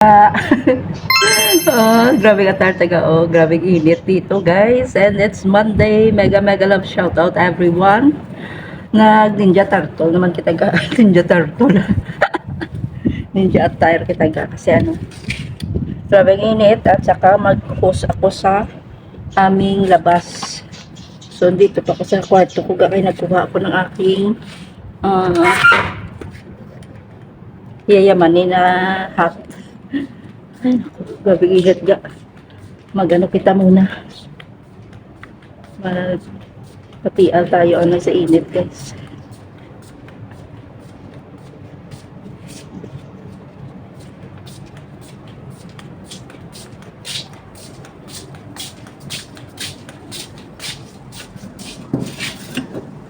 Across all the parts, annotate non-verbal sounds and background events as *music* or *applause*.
Ah, *laughs* oh, grabe ka tartaga. Oh, grabe init dito, guys. And it's Monday. Mega, mega love shout out everyone. Nag Ninja Turtle naman kita ga. *laughs* Ninja Turtle. *laughs* Ninja attire kita ga. Kasi ano, grabe init. At saka mag-host ako sa aming labas. So, dito pa ako sa kwarto ko. Kaya nagkuha ako ng aking uh, yayamanin na hat. Ay, naku, gabi init ga. Magano kita muna. Mag patial tayo ano sa init guys.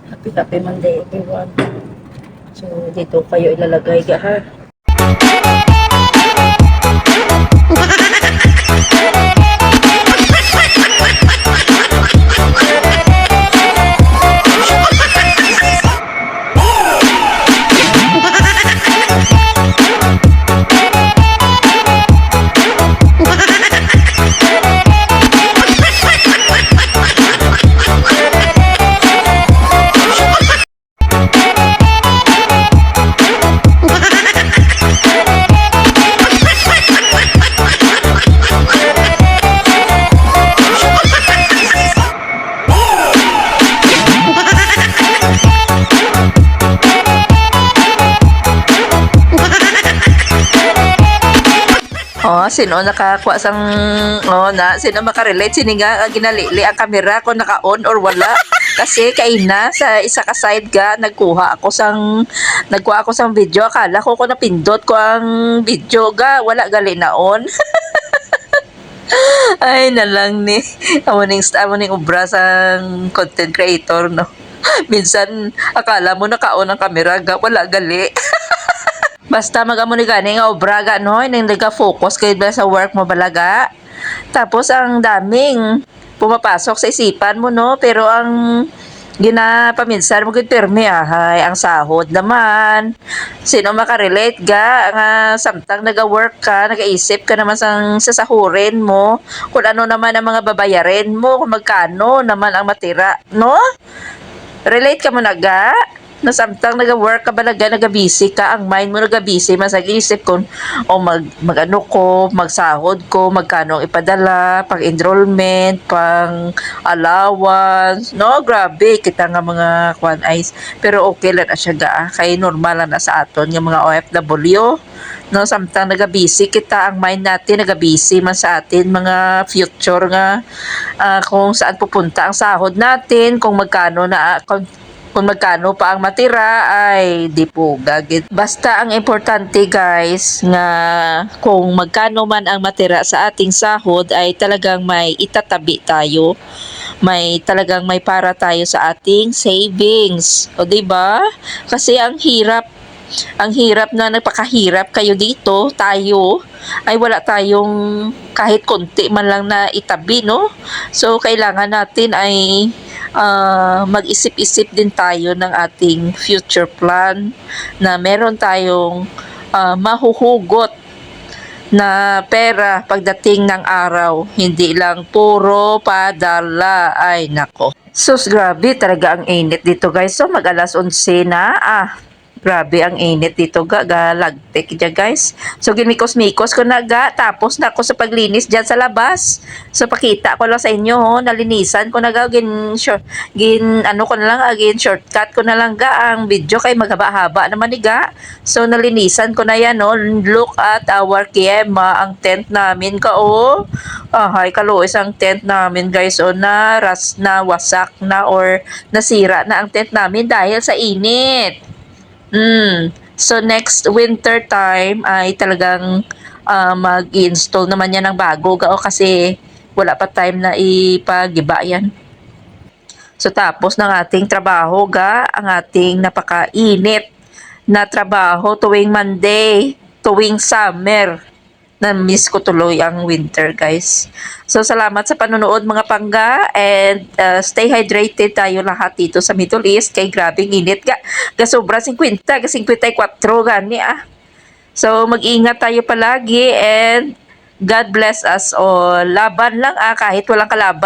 Happy happy Monday everyone. So dito kayo ilalagay ga ha. Oh, sino nakakuha sang oh na sino makarelate? Sini nga ah, ginalili ang kamera kung naka-on or wala? *laughs* Kasi kay na sa isa ka side ga nagkuha ako sang nagkuha ako sang video. Akala ko ko napindot ko ang video ga wala gali na on. *laughs* Ay na lang ni amo ning amo ning obra sang content creator no? *laughs* Minsan akala mo naka-on ang kamera ga wala gali Basta magamo ni gani nga obra ga no, nang nagka-focus kay sa work mo balaga. Tapos ang daming pumapasok sa isipan mo no, pero ang ginapaminsan mo gid pirmi ahay ang sahod naman. Sino makarelate ga nga samtang naga-work ka, nagaisip ka naman sang sasahurin mo, kung ano naman ang mga babayarin mo, kung magkano naman ang matira, no? Relate ka mo na ga? Na samtang naga-work ka ba naga, naga-busy ka, ang mind mo naga-busy, mas nag-iisip kung o mag, mag-ano ko, magsahod ko, magkano ang ipadala, pang enrollment, pang allowance, no, grabe, kita nga mga kwan eyes, pero okay lang na siya ga, kay normal lang na sa aton, yung mga OFW, no, samtang naga-busy kita, ang mind natin naga-busy man sa atin, mga future nga, ah, kung saan pupunta ang sahod natin, kung magkano na, kung kung magkano pa ang matira ay di po gagit. Basta ang importante guys nga kung magkano man ang matira sa ating sahod ay talagang may itatabi tayo. May talagang may para tayo sa ating savings. O di ba? Kasi ang hirap ang hirap na nagpakahirap kayo dito, tayo, ay wala tayong kahit konti man lang na itabi, no? So, kailangan natin ay ah, mag-isip-isip din tayo ng ating future plan na meron tayong ah, mahuhugot na pera pagdating ng araw. Hindi lang puro padala. Ay, nako. Sus, grabe talaga ang init dito guys. So, mag alas 11 na. Ah, Grabe ang init dito ga, ga dyan guys. So ginmikos-mikos ko na ga, tapos na ako sa paglinis dyan sa labas. So pakita ko lang sa inyo, ho, nalinisan ko na ga, gin, short, gin, ano ko na lang, ah, gin shortcut ko na lang ga, ang video kay maghaba-haba naman ni ga. So nalinisan ko na yan, no. look at our Kiema, ang tent namin ka, oh. Ahay, kaluis ang tent namin guys, oh, na ras na wasak na or nasira na ang tent namin dahil sa init. Mm. So next winter time ay talagang ah, mag-install naman yan ng bago gao kasi wala pa time na ipagiba yan. So tapos ng ating trabaho ga, ang ating napakainit na trabaho tuwing Monday, tuwing summer. Na-miss ko tuloy ang winter, guys. So, salamat sa panonood mga pangga and uh, stay hydrated tayo lahat dito sa Middle East kay grabing init ga. Ga sobra 50, ga 54 gani ah. So, mag-ingat tayo palagi and God bless us all. Laban lang ah, kahit walang kalaban.